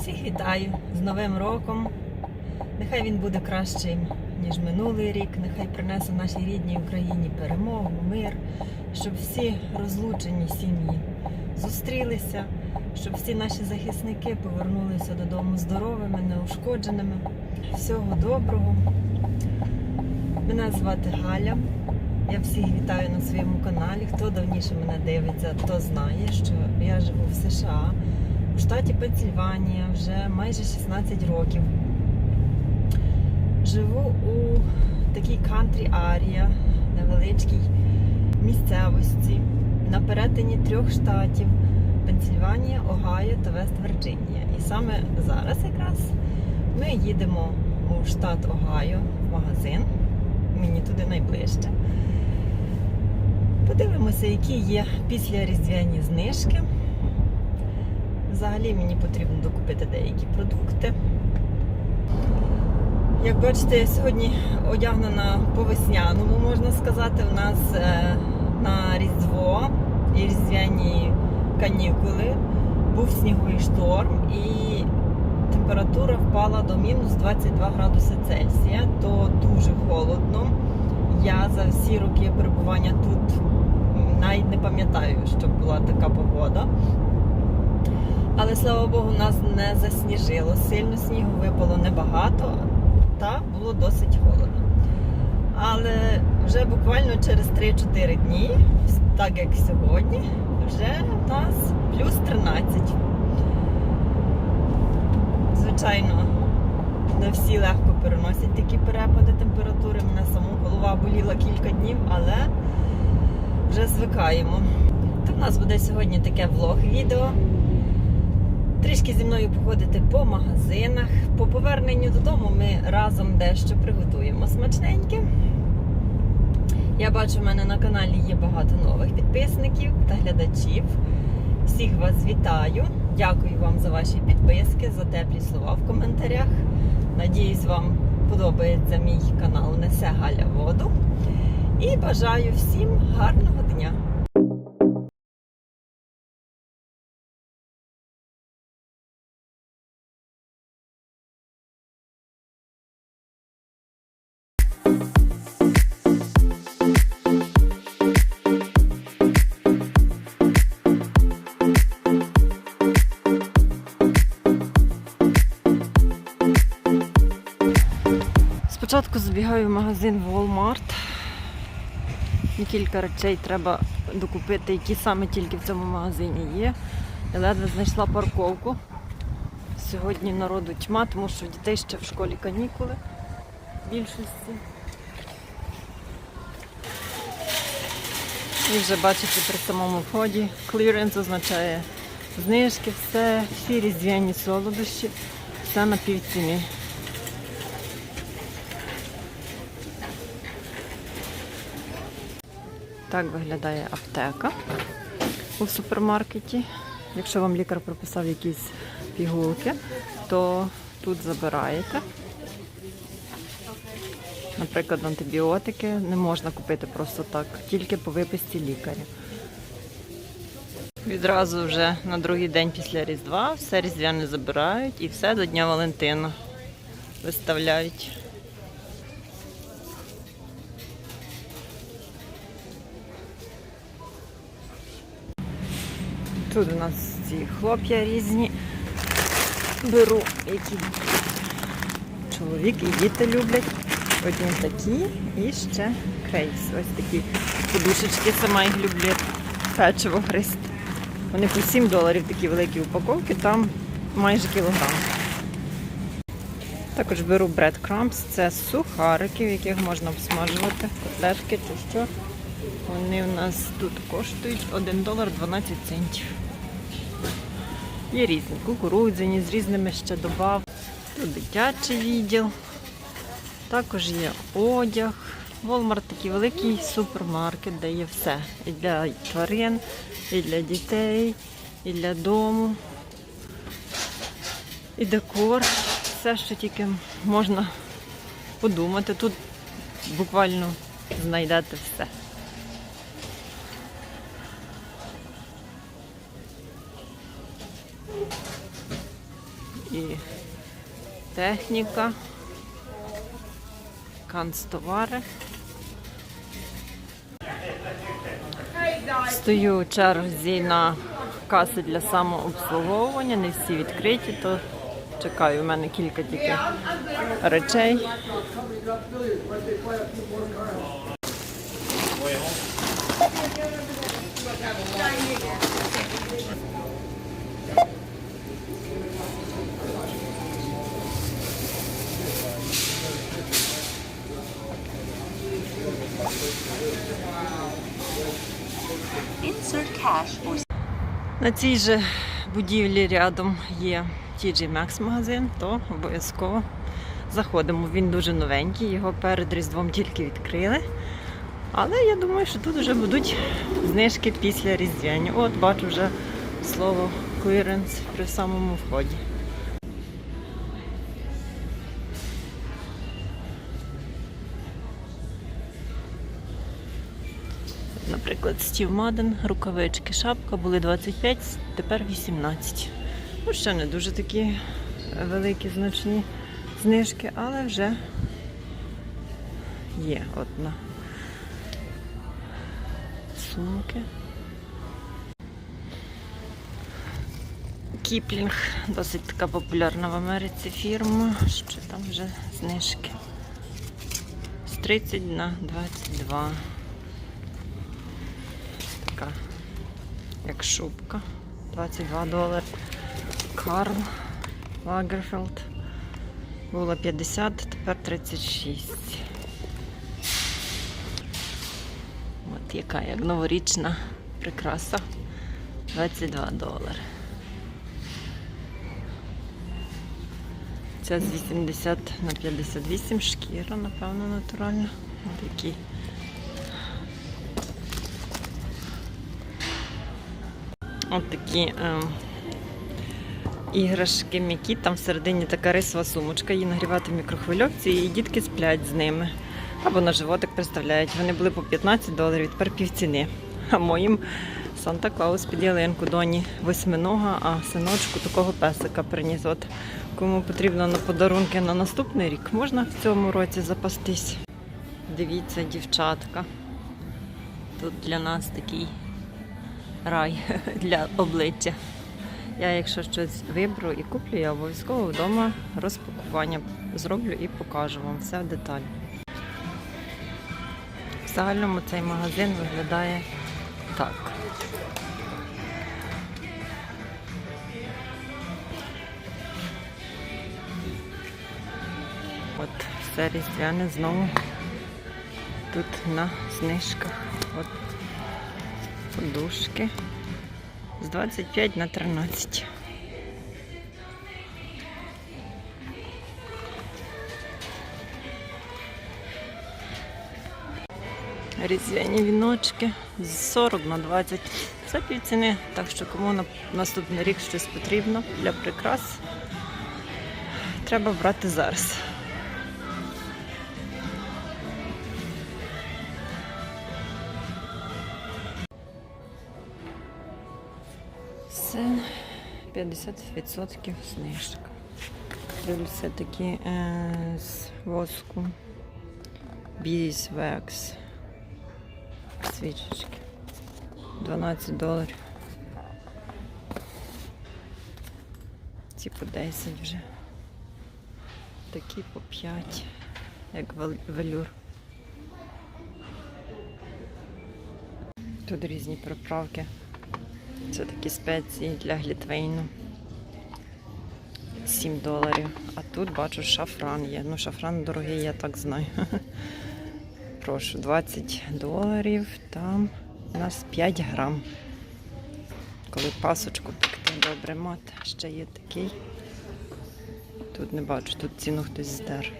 Всіх вітаю з Новим роком. Нехай він буде кращим, ніж минулий рік. Нехай принесе нашій рідній Україні перемогу, мир, щоб всі розлучені сім'ї зустрілися, щоб всі наші захисники повернулися додому здоровими, неушкодженими. Всього доброго. Мене звати Галя. Я всіх вітаю на своєму каналі. Хто давніше мене дивиться, то знає, що я живу в США у штаті Пенсільванія вже майже 16 років. Живу у такій кантрі арія, невеличкій місцевості, на перетині трьох штатів Пенсільванія, Огайо та Вест-Вірджинія. І саме зараз якраз ми їдемо у штат Огайо в магазин. Мені туди найближче. Подивимося, які є після різдвяні знижки. Взагалі мені потрібно докупити деякі продукти. Як бачите, я сьогодні одягнена по весняному, можна сказати. У нас е, на Різдво і різдвяні канікули був сніговий шторм і температура впала до мінус 22 градуси Цельсія, то дуже холодно. Я за всі роки перебування тут навіть не пам'ятаю, щоб була така погода. Але слава Богу, нас не засніжило. Сильно снігу випало небагато, та було досить холодно. Але вже буквально через 3-4 дні, так як сьогодні, вже в нас плюс 13. Звичайно, не всі легко переносять такі перепади температури. Мене саму голова боліла кілька днів, але вже звикаємо. То в нас буде сьогодні таке влог-відео. Трішки зі мною походити по магазинах. По поверненню додому ми разом дещо приготуємо смачненьке. Я бачу, в мене на каналі є багато нових підписників та глядачів. Всіх вас вітаю. Дякую вам за ваші підписки, за теплі слова в коментарях. Надіюсь, вам подобається мій канал Несе Галя Воду. І бажаю всім гарного дня! Забігаю в магазин Walmart. Кілька речей треба докупити, які саме тільки в цьому магазині є. Я ледве знайшла парковку. Сьогодні народу тьма, тому що дітей ще в школі канікули в більшості. І вже бачите при самому вході. Clearance означає знижки, все, всі різдвяні солодощі, все на півціні. Так виглядає аптека у супермаркеті. Якщо вам лікар прописав якісь пігулки, то тут забираєте. Наприклад, антибіотики не можна купити просто так, тільки по виписці лікаря. Відразу вже на другий день після Різдва все різдвяне забирають і все до Дня Валентина виставляють. Тут у нас ці хлоп'я різні. Беру, які чоловік і діти люблять. Одні такі і ще крейс. Ось такі подушечки, сама їх люблю. Печиво гристи. Вони по 7 доларів такі великі упаковки, там майже кілограм. Також беру breadcrumbs, це сухарики, в яких можна обсмажувати котлетки чи що. Вони у нас тут коштують 1 долар 12 центів. Є різні кукурудзяні з різними ще добав. Тут дитячий відділ. Також є одяг. Walmart такий великий супермаркет, де є все. І для тварин, і для дітей, і для дому, і декор. Все, що тільки можна подумати. Тут буквально знайдете все. Техніка, канцтовари. Стою у черзі на каси для самообслуговування, не всі відкриті, то чекаю, у мене кілька тільки речей. На цій же будівлі рядом є TJ Maxx магазин, то обов'язково заходимо. Він дуже новенький, його перед Різдвом тільки відкрили. Але я думаю, що тут вже будуть знижки після різдвяння. От бачу вже слово клиренс при самому вході. Наприклад, Стів Маден, рукавички, шапка були 25, тепер 18. Ну, ще не дуже такі великі значні знижки, але вже є одна. Сумки. Кіплінг, досить така популярна в Америці фірма. Що там вже знижки? З 30 на 22 така, як шубка. 22 долари. Карл Лагерфелд. Було 50, тепер 36. От яка як новорічна прикраса. 22 долари. Ця з 80 на 58 шкіра, напевно, натуральна. Ось такі От такі е, іграшки м'які, там всередині така рисова сумочка, її нагрівати в мікрохвильовці, і дітки сплять з ними. Або на животик представляють. Вони були по 15 доларів, тепер півціни. А моїм Санта Клаус під ялинку доні восьминога, а синочку такого песика приніс. От кому потрібно на подарунки на наступний рік, можна в цьому році запастись. Дивіться, дівчатка. Тут для нас такий рай для обличчя. Я, якщо щось виберу і куплю, я обов'язково вдома розпакування зроблю і покажу вам все в деталі. В загальному цей магазин виглядає так. От все різдвяне знову тут на знижках. От подушки з 25 на 13. Різдвяні віночки з 40 на 20. Це півціни, так що кому на наступний рік щось потрібно для прикрас, треба брати зараз. Це 50% знижка. Дивлюся такі е, з воску. Beeswax. Свічечки. 12 доларів. Ці по 10 вже. Такі по 5, як велюр. Тут різні приправки. Це такі спеції для глітвейну. 7 доларів. А тут бачу шафран є. Ну, шафран дорогий, я так знаю. Прошу, 20 доларів. Там у нас 5 грам. Коли пасочку пекти, добре мати. Ще є такий. Тут не бачу, тут ціну хтось здер.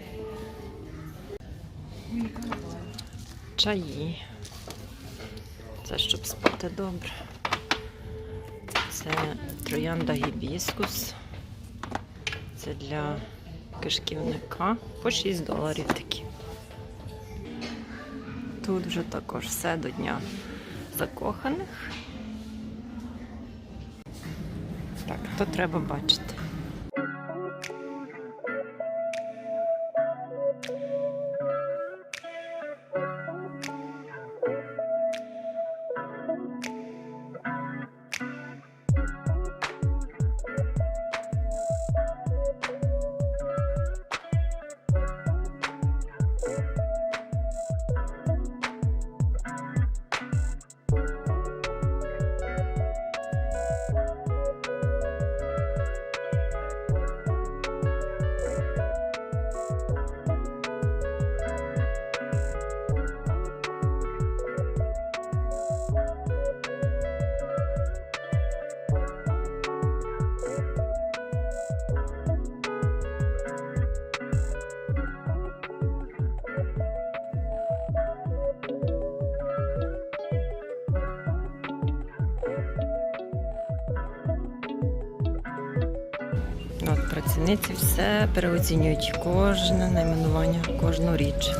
Чаї. Це щоб спати добре. Це троянда гібіскус. Це для кишківника по 6 доларів такі. Тут вже також все до дня закоханих. Так, то треба бачити. Працівниці все переоцінюють кожне найменування, кожну річ.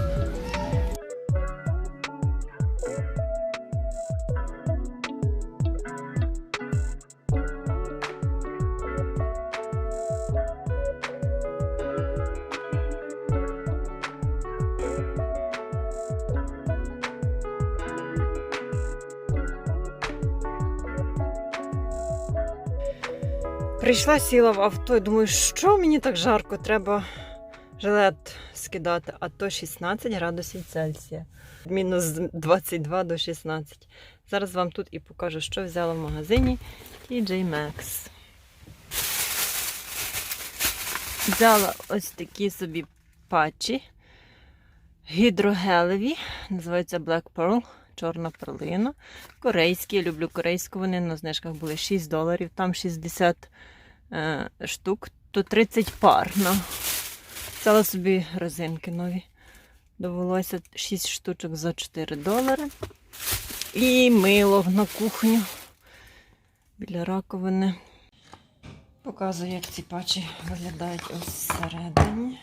Прийшла, сіла в авто і думаю, що мені так жарко, треба жилет скидати, а то 16 градусів Цельсія. Мінус 22 до 16. Зараз вам тут і покажу, що взяла в магазині TJ Maxx. Взяла ось такі собі патчі гідрогелеві, називаються Black Pearl, чорна перлина. Корейські, я люблю корейську, вони на знижках були 6 доларів, там 60 е, штук, то 30 пар. Ну. Взяла собі резинки нові. Довелося 6 штучок за 4 долари. І мило на кухню біля раковини. Показую, як ці патчі виглядають ось всередині.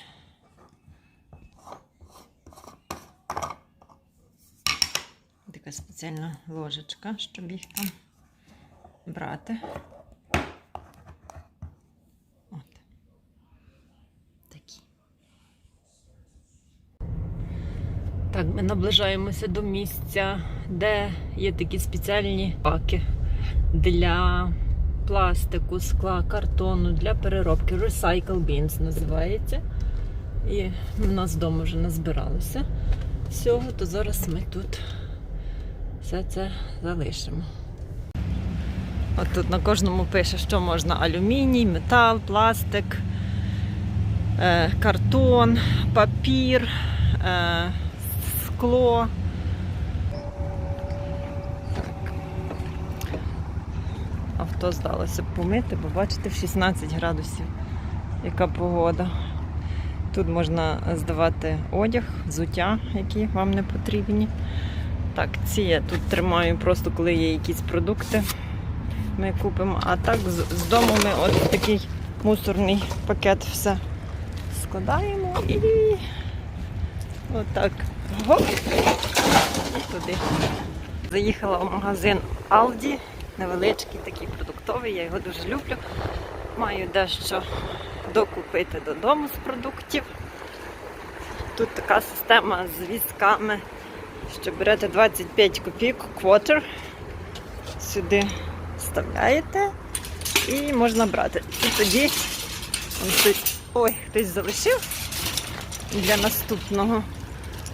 Така спеціальна ложечка, щоб їх там брати. От. Такі. Так, ми наближаємося до місця, де є такі спеціальні паки для пластику, скла, картону, для переробки. Recycle Bins називається. І в нас вдома вже назбиралося всього, то зараз ми тут все це залишимо. От тут на кожному пише, що можна алюміній, метал, пластик, е, картон, папір, е, скло. Авто здалося б помити, бо бачите, в 16 градусів яка погода. Тут можна здавати одяг, взуття, які вам не потрібні. Так, ці я тут тримаю просто коли є якісь продукти. Ми купимо. А так з, з дому ми от такий мусорний пакет все складаємо і отак. Гоп! І туди. Заїхала в магазин Aldi, невеличкий такий продуктовий, я його дуже люблю. Маю дещо докупити додому з продуктів. Тут така система з візками що берете 25 копійок квотер, сюди вставляєте і можна брати. І тоді тут, ой, хтось залишив для наступного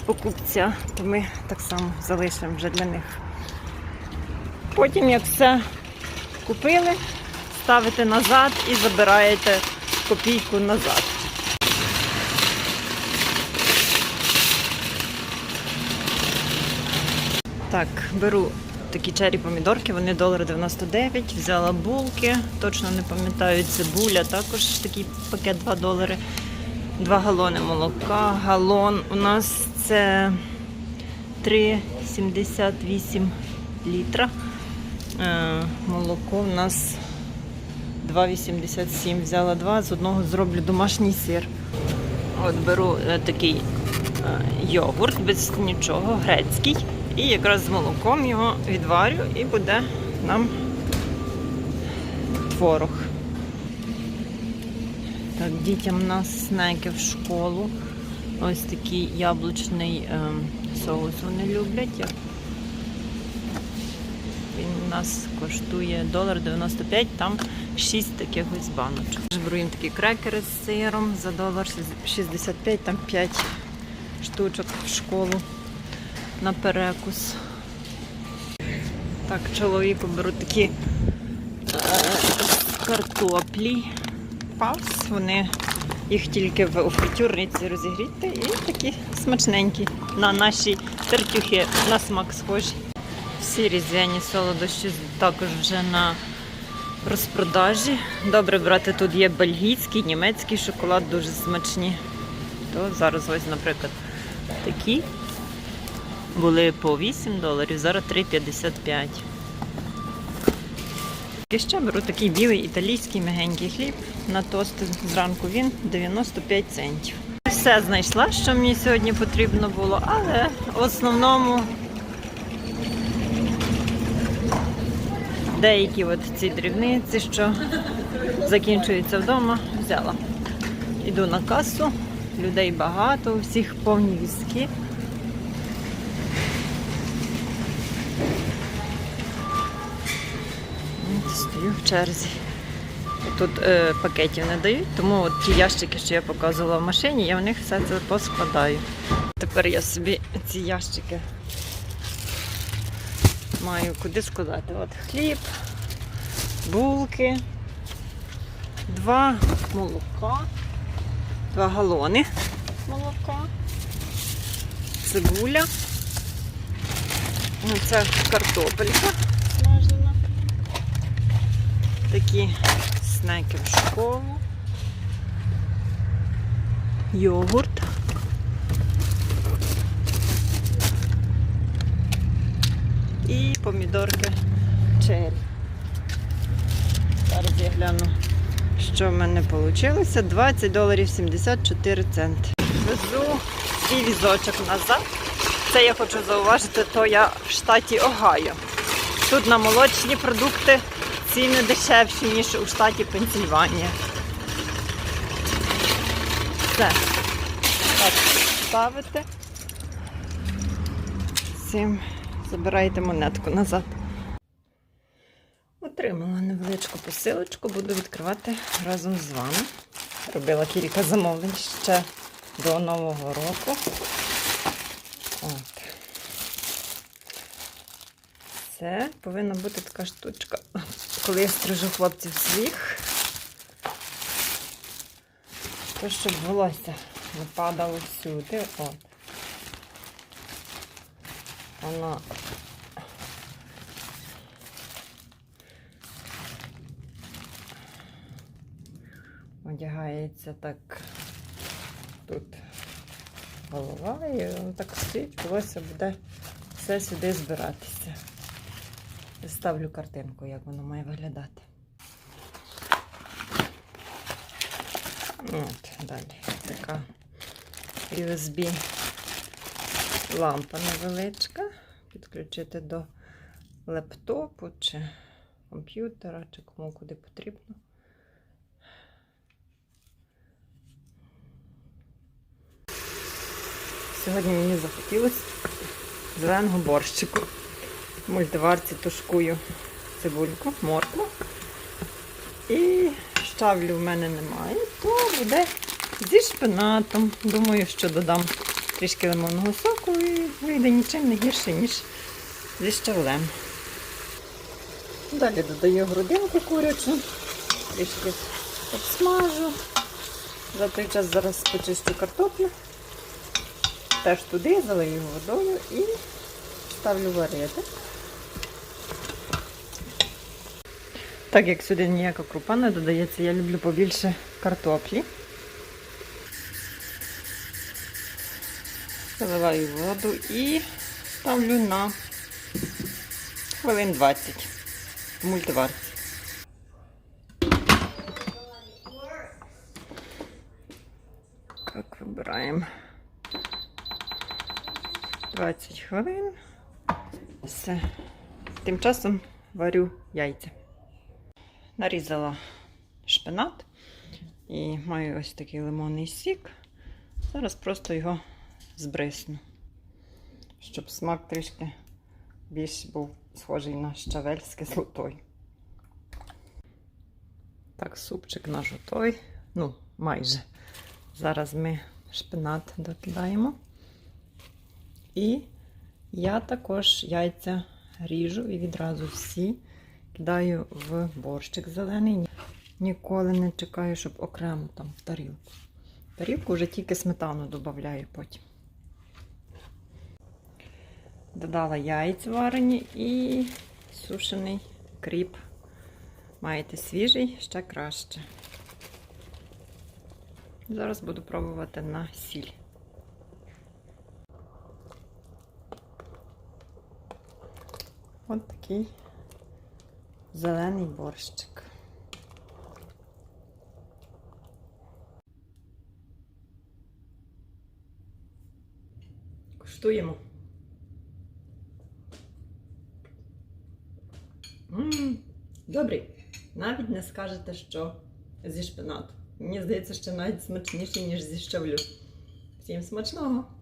покупця, то ми так само залишимо вже для них. Потім, як все купили, ставите назад і забираєте копійку назад. Так, беру такі чері помідорки, вони долар 99, взяла булки, точно не пам'ятаю, цибуля, також такий пакет 2 долари. 2 галони молока. Галон у нас це 3,78 літра. Е, молоко у нас 2,87. Взяла 2, з одного зроблю домашній сир. От беру е, такий е, йогурт без нічого, грецький. І якраз з молоком його відварю і буде нам творог. Так, дітям у нас снеки в школу. Ось такий яблучний ем, соус вони люблять. Він у нас коштує долар 95, там 6 таких ось баночок. Беру їм такі крекери з сиром за долар 65, там 5 штучок в школу на перекус. Так, чоловіку беру такі е, картоплі. Павс, вони їх тільки в фритюрниці розігріти і такі смачненькі. На наші тертюхи на смак схожі. Всі різдвяні солодощі також вже на розпродажі. Добре брати тут є бельгійський, німецький шоколад, дуже смачні. То зараз ось, наприклад, такі були по 8 доларів, зараз 3,55. І ще беру такий білий італійський мягенький хліб на тост зранку. Він 95 центів. Все знайшла, що мені сьогодні потрібно було, але в основному деякі от ці дрібниці, що закінчуються вдома, взяла. Іду на касу, людей багато, у всіх повні візки. От Стою черзі. Тут е, пакетів не дають, тому от ті ящики, що я показувала в машині, я в них все це поскладаю. Тепер я собі ці ящики маю куди складати. От хліб, булки, два молока, два галони молока, цибуля. Ну, Це картопелька. Такі снеки в школу. Йогурт. І помідорки черрі. Зараз я гляну, що в мене вийшло. 20 доларів 74 центи. Везу свій візочок назад. Це я хочу зауважити, то я в штаті Огайо. Тут на молочні продукти ціни дешевші, ніж у штаті Пенсільванія. Все. Так, ставите. Цим забирайте монетку назад. Отримала невеличку посилочку, буду відкривати разом з вами. Робила кілька замовлень ще до Нового року. От. Це повинна бути така штучка, коли я стрижу хлопців своїх. То, щоб волосся не всюди. От. Воно одягається так тут голова, і так стоїть, волосся буде все сюди збиратися. Ставлю картинку, як воно має виглядати. От, далі така USB лампа невеличка. Підключити до лептопу чи комп'ютера, чи кому куди потрібно. Сьогодні мені захотілося зеленого борщику. Мультиварці тушкую цибульку, моркву. І щавлю в мене немає, то буде зі шпинатом. Думаю, що додам трішки лимонного соку і вийде нічим не гірше, ніж зі щавлем. Далі додаю грудинку курячу, трішки обсмажу. За той час зараз почищу картоплю. Теж туди залию водою і ставлю варити. Так як сюди ніяка крупа не додається, я люблю побільше картоплі. Заливаю воду і ставлю на хвилин 20 в мультиварці. Так, вибираємо 20 хвилин. Все. Тим часом варю яйця. Нарізала шпинат і маю ось такий лимонний сік. Зараз просто його збрисну, щоб смак трішки більш був схожий на щавель з. Так, супчик наш готовий. Ну, майже. Зараз ми шпинат докидаємо. І я також яйця ріжу і відразу всі кидаю в борщик зелений. Ніколи не чекаю, щоб окремо там в тарілку. В тарілку вже тільки сметану додаю потім. Додала яйця варені і сушений кріп. Маєте свіжий, ще краще. Зараз буду пробувати на сіль. От такий зелений борщик. Куштуємо. Добрий. Навіть не скажете, що зі шпинату. Мені здається, що навіть смачніший, ніж зі щавлю. Всім смачного!